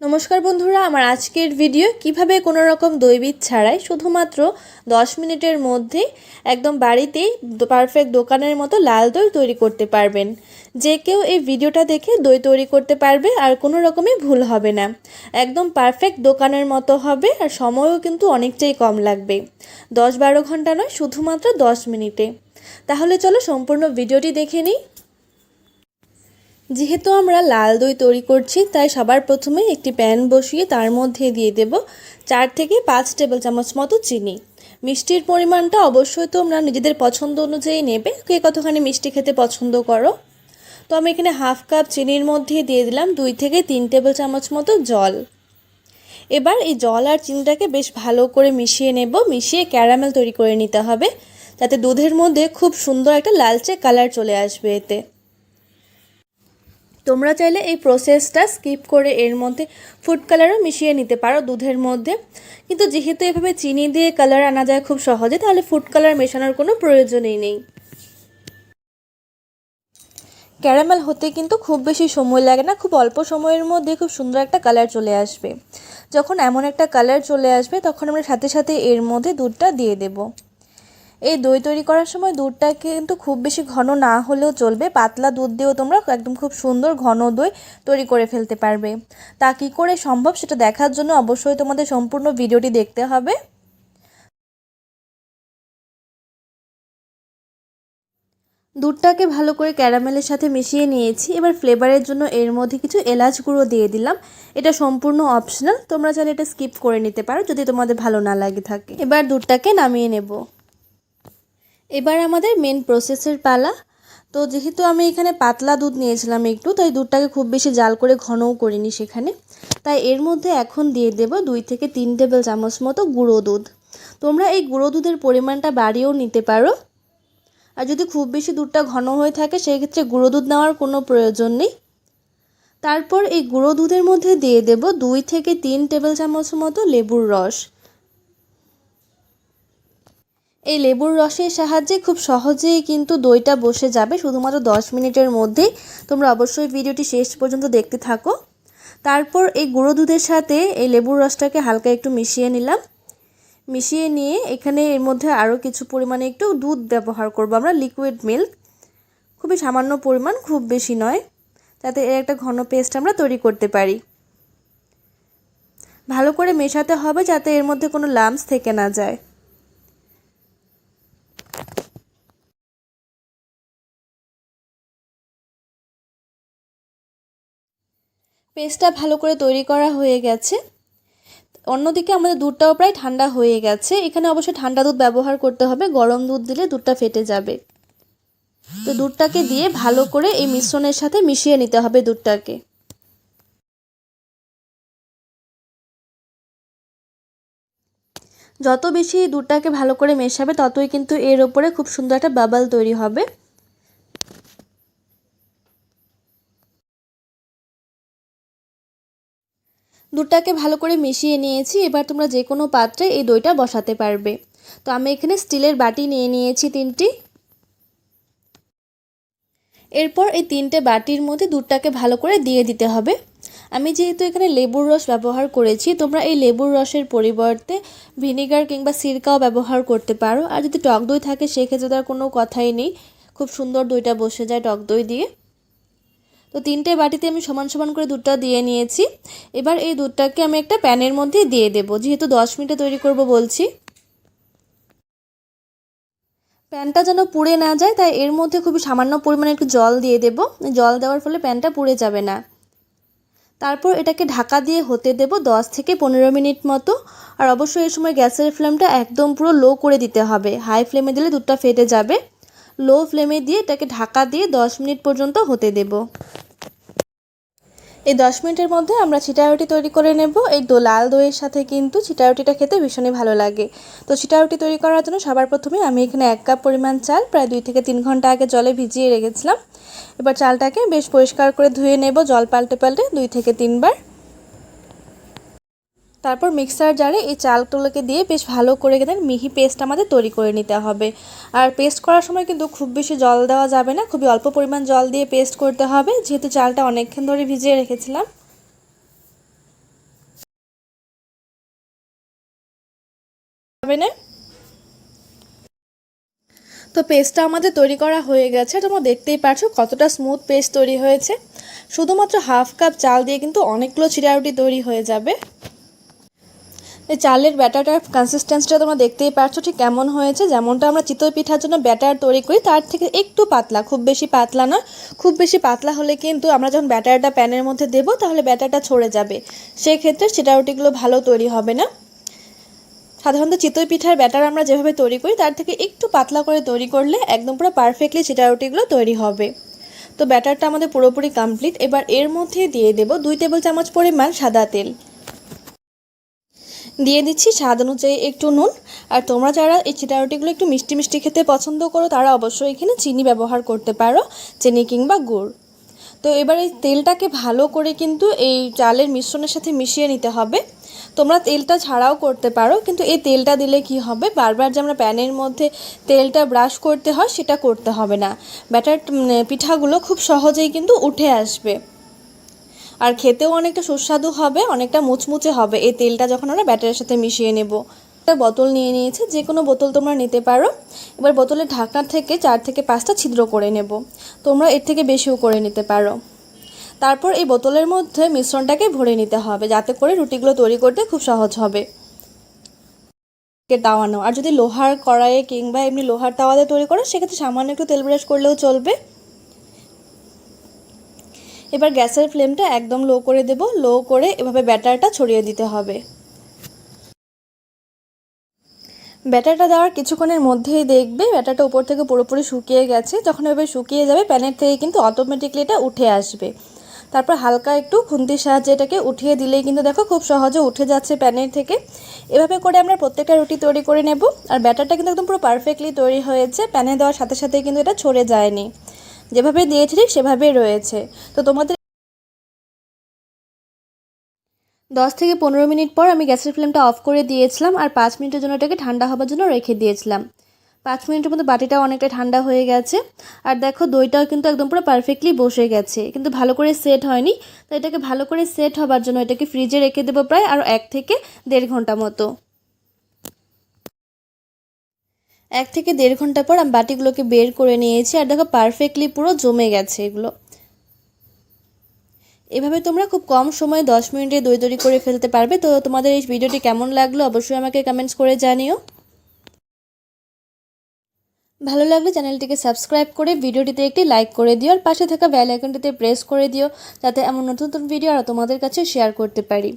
নমস্কার বন্ধুরা, আমার আজকের ভিডিও কীভাবে কোনো রকম দৈবিত ছাড়াই শুধুমাত্র 10 মিনিটের মধ্যে একদম বাড়িতেই পারফেক্ট দোকানের মতো লাল দই তৈরি করতে পারবেন। যে কেউ এই ভিডিওটা দেখে দই তৈরি করতে পারবে আর কোনো রকমই ভুল হবে না। একদম পারফেক্ট দোকানের মতো হবে আর সময়ও কিন্তু অনেকটাই কম লাগবে। দশ বারো ঘণ্টা নয়, শুধুমাত্র 10 মিনিটে। তাহলে চলো সম্পূর্ণ ভিডিওটি দেখে নিই। যেহেতু আমরা লাল দই তৈরি করছি, তাই সবার প্রথমে একটি প্যান বসিয়ে তার মধ্যে দিয়ে দেব চার থেকে পাঁচ টেবিল চামচ মতো চিনি। মিষ্টির পরিমাণটা অবশ্যই তোমরা নিজেদের পছন্দ অনুযায়ী নেবে। কে কতখানি মিষ্টি খেতে পছন্দ করো? তো আমি এখানে হাফ কাপ চিনির মধ্যে দিয়ে দিলাম দুই থেকে তিন টেবিল চামচ মতো জল। এবার এই জল আর চিনিটাকে বেশ ভালো করে মিশিয়ে নেব। মিশিয়ে ক্যারামেল তৈরি করে নিতে হবে। যাতে দুধের মধ্যে খুব সুন্দর একটা লালচে কালার চলে আসবে এতে। তোমরা চাইলে এই প্রসেসটা স্কিপ করে এর মধ্যে ফুড কালারও মিশিয়ে নিতে পারো দুধের মধ্যে। কিন্তু যেহেতু এভাবে চিনি দিয়ে কালার আনা যায় খুব সহজে, তাহলে ফুড কালার মেশানোর কোনো প্রয়োজনই নেই। ক্যারামেল হতে কিন্তু খুব বেশি সময় লাগে না, খুব অল্প সময়ের মধ্যে খুব সুন্দর একটা কালার চলে আসবে। যখন এমন একটা কালার চলে আসবে, তখন আমরা সাথে সাথে এর মধ্যে দুধটা দিয়ে দেবো। এই দই তৈরি করার সময় দুধটা কিন্তু খুব বেশি ঘন না হলেও চলবে। পাতলা দুধ দিয়েও তোমরা একদম খুব সুন্দর ঘন দই তৈরি করে ফেলতে পারবে। তা কী করে সম্ভব সেটা দেখার জন্য অবশ্যই তোমাদের সম্পূর্ণ ভিডিওটি দেখতে হবে। দুধটাকে ভালো করে ক্যারামেলের সাথে মিশিয়ে নিয়েছি। এবার ফ্লেভারের জন্য এর মধ্যে কিছু এলাচ গুঁড়ো দিয়ে দিলাম। এটা সম্পূর্ণ অপশনাল। তোমরা চাইলে এটা স্কিপ করে নিতে পারো যদি তোমাদের ভালো না লাগে থাকে। এবার দুধটাকে নামিয়ে নেব। এবার আমাদের মেন প্রসেসের পালা। তো যেহেতু আমি এখানে পাতলা দুধ নিয়েছিলাম একটু, তাই দুধটাকে খুব বেশি জাল করে ঘনও করিনি সেখানে। তাই এর মধ্যে এখন দিয়ে দেব দুই থেকে তিন টেবিল চামচ মতো গুঁড়ো দুধ। তোমরা এই গুঁড়ো দুধের পরিমাণটা বাড়িয়েও নিতে পারো। আর যদি খুব বেশি দুধটা ঘন হয়ে থাকে সেই ক্ষেত্রে গুঁড়ো দুধ নেওয়ার কোনো প্রয়োজন নেই। তারপর এই গুঁড়ো দুধের মধ্যে দিয়ে দেব দুই থেকে তিন টেবিল চামচ মতো লেবুর রস। এই লেবুর রসের সাহায্যে খুব সহজেই কিন্তু দইটা বসে যাবে শুধুমাত্র দশ মিনিটের মধ্যেই। তোমরা অবশ্যই ভিডিওটি শেষ পর্যন্ত দেখতে থাকো। তারপর এই গুঁড়ো দুধের সাথে এই লেবুর রসটাকে হালকা একটু মিশিয়ে নিলাম। মিশিয়ে নিয়ে এখানে এর মধ্যে আরও কিছু পরিমাণে একটু দুধ ব্যবহার করব আমরা লিকুইড মিল্ক খুবই সামান্য পরিমাণ, খুব বেশি নয়, যাতে এর একটা ঘন পেস্ট আমরা তৈরি করতে পারি। ভালো করে মেশাতে হবে যাতে এর মধ্যে কোনো লামস থেকে না যায়। পেস্টটা ভালো করে তৈরি করা হয়ে গেছে। অন্যদিকে আমাদের দুধটাও প্রায় ঠান্ডা হয়ে গেছে। এখানে অবশ্যই ঠান্ডা দুধ ব্যবহার করতে হবে। গরম দুধ দিলে দুধটা ফেটে যাবে। তো দুধটাকে দিয়ে ভালো করে এই মিশ্রণের সাথে মিশিয়ে নিতে হবে দুধটাকে। যত বেশি দুধটাকে ভালো করে মেশাবে, ততই কিন্তু এর ওপরে খুব সুন্দর একটা বাবাল তৈরি হবে। দুধটাকে ভালো করে মিশিয়ে নিয়েছি। এবার তোমরা যে কোনো পাত্রে এই দইটা বসাতে পারবে। তো আমি এখানে স্টিলের বাটি নিয়ে নিয়েছি তিনটি। এরপর এই তিনটে বাটির মধ্যে দুধটাকে ভালো করে দিয়ে দিতে হবে। আমি যেহেতু এখানে লেবুর রস ব্যবহার করেছি, তোমরা এই লেবুর রসের পরিবর্তে ভিনেগার কিংবা সিরকাও ব্যবহার করতে পারো। আর যদি টক দই থাকে, সেক্ষেত্রে তার কোনো কথাই নেই। খুব সুন্দর দইটা বসে যায় টক দই দিয়ে। তো তিনটে বাটিতে আমি সমান সমান করে দুধটা দিয়ে নিয়েছি। এবার এই দুধটাকে আমি একটা প্যানের মধ্যে দিয়ে দেবো। যেহেতু দশ মিনিটে তৈরি করব বলছি। প্যানটা যেন পুড়ে না যায়, তাই এর মধ্যে খুবই সামান্য পরিমাণে একটু জল দিয়ে দেব। জল দেওয়ার ফলে প্যানটা পুড়ে যাবে না। তারপর এটাকে ঢাকা দিয়ে হতে দেব দশ থেকে পনেরো মিনিট মতো। আর অবশ্যই এই সময় গ্যাসের ফ্লেমটা একদম পুরো লো করে দিতে হবে। হাই ফ্লেমে দিলে দুধটা ফেটে যাবে। লো ফ্লেমে দিয়ে এটাকে ঢাকা দিয়ে দশ মিনিট পর্যন্ত হতে দেব। এই দশ মিনিটের মধ্যে আমরা চিটারুটি তৈরি করে নেব। এই দো লাল দইয়ের সাথে কিন্তু চিটারুটিটা খেতে ভীষণই ভালো লাগে। তো চিটারুটি তৈরি করার জন্য সবার প্রথমে আমি এখানে এক কাপ পরিমাণ চাল, প্রায় দুই থেকে তিন ঘণ্টা আগে জলে ভিজিয়ে রেখেছিলাম। এবার চালটাকে বেশ পরিষ্কার করে ধুয়ে নেব জল পাল্টে পাল্টে দুই থেকে তিনবার। তারপর মিক্সার জারে এই চালগুলোকে দিয়ে বেশ ভালো করে দেন মিহি পেস্ট আমাদের তৈরি করে নিতে হবে। আর পেস্ট করার সময় কিন্তু খুব বেশি জল দেওয়া যাবে না, খুবই অল্প পরিমাণ জল দিয়ে পেস্ট করতে হবে, যেহেতু চালটা অনেকক্ষণ ধরে ভিজিয়ে রেখেছিলাম। না? তো পেস্টটা আমাদের তৈরি করা হয়ে গেছে তোমরা দেখতেই পারছ কতটা স্মুথ পেস্ট তৈরি হয়েছে। শুধুমাত্র হাফ কাপ চাল দিয়ে কিন্তু অনেকগুলো চিড়ারুটি তৈরি হয়ে যাবে। এই চালের ব্যাটারটার কনসিস্টেন্সিটা তোমরা দেখতেই পারছ ঠিক কেমন হয়েছে। যেমনটা আমরা চিতই পিঠার জন্য ব্যাটার তৈরি করি, তার থেকে একটু পাতলা, খুব বেশি পাতলা না। খুব বেশি পাতলা হলে কিন্তু আমরা যখন ব্যাটারটা প্যানের মধ্যে দেবো, তাহলে ব্যাটারটা ছড়ে যাবে। সেই ক্ষেত্রে চিটা রুটিগুলো ভালো তৈরি হবে না। সাধারণত চিতই পিঠার ব্যাটার আমরা যেভাবে তৈরি করি, তার থেকে একটু পাতলা করে তৈরি করলে একদম পুরো পারফেক্টলি চিটা রুটিগুলো তৈরি হবে। তো ব্যাটারটা আমাদের পুরোপুরি কমপ্লিট এবার এর মধ্যে দিয়ে দেব দুই টেবিল চামচ পরিমাণ সাদা তেল। দিয়ে দিচ্ছি স্বাদ অনুযায়ী একটু নুন। আর তোমরা যারা এই চিটা রুটিগুলো একটু মিষ্টি মিষ্টি খেতে পছন্দ করো, তারা অবশ্যই এখানে চিনি ব্যবহার করতে পারো, চিনি কিংবা গুড়। তো এবার এই তেলটাকে ভালো করে কিন্তু এই চালের মিশ্রণের সাথে মিশিয়ে নিতে হবে। তোমরা তেলটা ছাড়াও করতে পারো, কিন্তু এই তেলটা দিলে কি হবে? বারবার যে আমরা প্যানের মধ্যে তেলটা ব্রাশ করতে হয়, সেটা করতে হবে না। ব্যাটার পিঠাগুলো খুব সহজেই কিন্তু উঠে আসবে। আর খেতেও অনেকটা সুস্বাদু হবে, অনেকটা মুচমুচে হবে। এই তেলটা যখন আমরা ব্যাটারের সাথে মিশিয়ে নেব। একটা বোতল নিয়ে নিয়েছে, যে কোনো বোতল তোমরা নিতে পারো। এবার বোতলের ঢাকনা থেকে চার থেকে পাঁচটা ছিদ্র করে নেব। তোমরা এর থেকে বেশিও করে নিতে পারো। তারপর এই বোতলের মধ্যে মিশ্রণটাকে ভরে নিতে হবে, যাতে করে রুটিগুলো তৈরি করতে খুব সহজ হবে। তাওয়ানো। আর যদি লোহার কড়াইয়ে কিংবা এমনি লোহার তাওয়াতে তৈরি করো, সেক্ষেত্রে সামান্য একটু তেল ব্রাশ করলেও চলবে। এবার গ্যাসের ফ্লেমটা একদম লো করে দেব। লো করে এভাবে ব্যাটারটা ছড়িয়ে দিতে হবে। ব্যাটারটা দেওয়ার কিছুক্ষণের মধ্যেই দেখবে ব্যাটারটা উপর থেকে পুরোপুরি শুকিয়ে গেছে। যখন এভাবে শুকিয়ে যাবে, প্যানের থেকে কিন্তু অটোমেটিকলি এটা উঠে আসবে। তারপর হালকা একটু খুন্তির সাহায্যে এটাকে উঠিয়ে দিলেই কিন্তু দেখো খুব সহজে উঠে যাচ্ছে প্যানের থেকে। এভাবে করে আমরা প্রত্যেকটা রুটি তৈরি করে নেব। আর ব্যাটারটা কিন্তু একদম পুরো পারফেক্টলি তৈরি হয়েছে। প্যানে দেওয়ার সাথে সাথে কিন্তু এটা ছড়ে যায়নি। যেভাবে দিয়েছি ঠিক সেভাবেই রয়েছে। তো তোমাদের দশ থেকে পনেরো মিনিট পর আমি গ্যাসের ফ্লেমটা অফ করে দিয়েছিলাম আর পাঁচ মিনিটের জন্য এটাকে ঠান্ডা হবার জন্য রেখে দিয়েছিলাম। পাঁচ মিনিটের মধ্যে বাটিটাও অনেকটা ঠান্ডা হয়ে গেছে। আর দেখো দইটাও কিন্তু একদম পুরো পারফেক্টলি বসে গেছে। কিন্তু ভালো করে সেট হয়নি। তো এটাকে ভালো করে সেট হবার জন্য এটাকে ফ্রিজে রেখে দেবো প্রায় আর এক থেকে দেড় ঘণ্টা মতো। এক থেকে দেড় ঘণ্টা পর আমি বাটিগুলোকে বের করে নিয়েছি আর দেখো পারফেক্টলি পুরো জমে গেছে এগুলো। এভাবে তোমরা খুব কম সময়ে দশ মিনিটে দই তৈরি করে ফেলতে পারবে। তো তোমাদের এই ভিডিওটি কেমন লাগল অবশ্যই আমাকে কমেন্টস করে জানিও। ভালো লাগলে চ্যানেলটিকে সাবস্ক্রাইব করে ভিডিওটিতে একটি লাইক করে দিও আর পাশে থাকা বেল আইকনটিতে প্রেস করে দিও যাতে এমন নতুন নতুন ভিডিও আর তোমাদের কাছে শেয়ার করতে পারি।